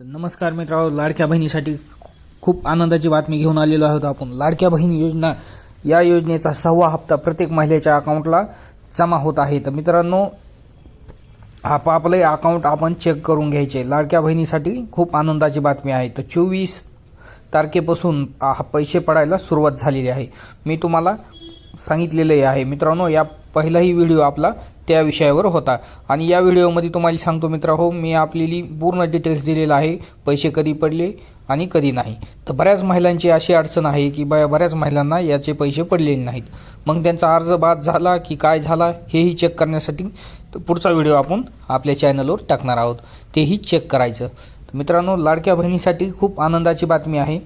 तर नमस्कार मित्रांनो लाडक्या बहिणीसाठी खूप आनंदाची बातमी घेऊन आलेलो आहोत आपण. लाडक्या बहिणी योजना या योजनेचा सहावा हप्ता प्रत्येक महिलेच्या अकाउंटला जमा होत आहे. तर मित्रांनो आपापले अकाउंट आपण चेक करून घ्यायचे. लाडक्या बहिणीसाठी खूप आनंदाची बातमी आहे. तर चोवीस तारखेपासून पैसे पडायला सुरुवात झालेली आहे. मी तुम्हाला सांगितलेले आहे. मित्रांनो या पहिलाही व्हिडिओ आपला त्या विषयावर होता. आणि या व्हिडिओमध्ये तुम्हाला सांगतो मित्रा हो मी आपलेली पूर्ण डिटेल्स दिलेला आहे. पैसे कधी पडले आणि कधी नाही. तर बऱ्याच महिलांची अशी अडचण आहे की बऱ्या बऱ्याच महिलांना याचे पैसे पडलेले नाहीत. मग त्यांचा अर्ज बाद झाला की काय झाला हेही चेक करण्यासाठी तर पुढचा व्हिडिओ आपण आपल्या चॅनलवर टाकणार आहोत. तेही चेक करायचं. तर मित्रांनो लाडक्या बहिणीसाठी खूप आनंदाची बातमी आहे.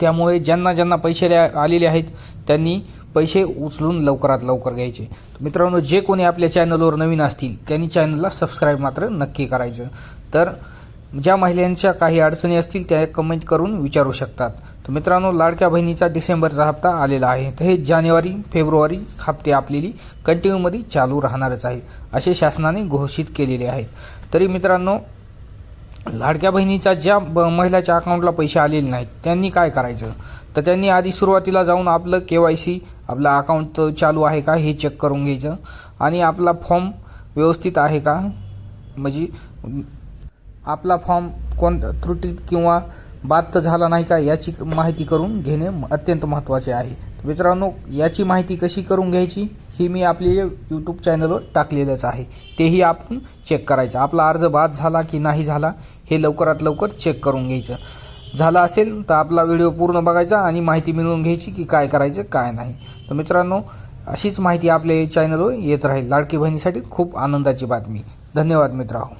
त्यामुळे ज्यांना ज्यांना पैसे द्या- आलेले आहेत त्यांनी पैसे उचलून लवकरात लवकर घ्यायचे. मित्रांनो जे कोणी आपल्या चॅनलवर नवीन असतील त्यांनी चॅनलला सबस्क्राईब मात्र नक्की करायचं. तर ज्या महिलांच्या काही अडचणी असतील त्या कमेंट करून विचारू शकतात. तर मित्रांनो लाडक्या बहिणीचा डिसेंबरचा हप्ता आलेला आहे. तर हे जानेवारी फेब्रुवारी हप्ते आपलेली कंटिन्यूमध्ये चालू राहणारच आहे असे शासनाने घोषित केलेले आहेत. तरी मित्रांनो लाडक्या बहिणीच्या ज्या ब महिलाच्या अकाउंटला पैसे आलेले नाहीत त्यांनी काय करायचं? तर त्यांनी आधी सुरुवातीला जाऊन आपलं के वाय सी आपला अकाउंट चालू आहे का हे चेक करून घ्यायचं. आणि आपला फॉर्म व्यवस्थित आहे का? म्हणजे आपला फॉर्म कोण त्रुटी किंवा बाद तर झाला नाही का याची माहिती करून घेणे अत्यंत महत्त्वाचे आहे. मित्रांनो याची माहिती कशी करून घ्यायची ही मी आपली यूट्यूब चॅनलवर टाकलेलंच आहे. तेही आपण चेक करायचं. आपला अर्ज बाद झाला की नाही झाला हे लवकरात लवकर चेक करून घ्यायचं. झाला असेल तर आपला व्हिडिओ पूर्ण बघायचा आणि माहिती मिळवून घ्यायची की काय करायचं काय नाही. तर मित्रांनो अशीच माहिती आपल्या चॅनलवर येत राहील. लाडकी बहिणीसाठी खूप आनंदाची बातमी. धन्यवाद मित्रांनो.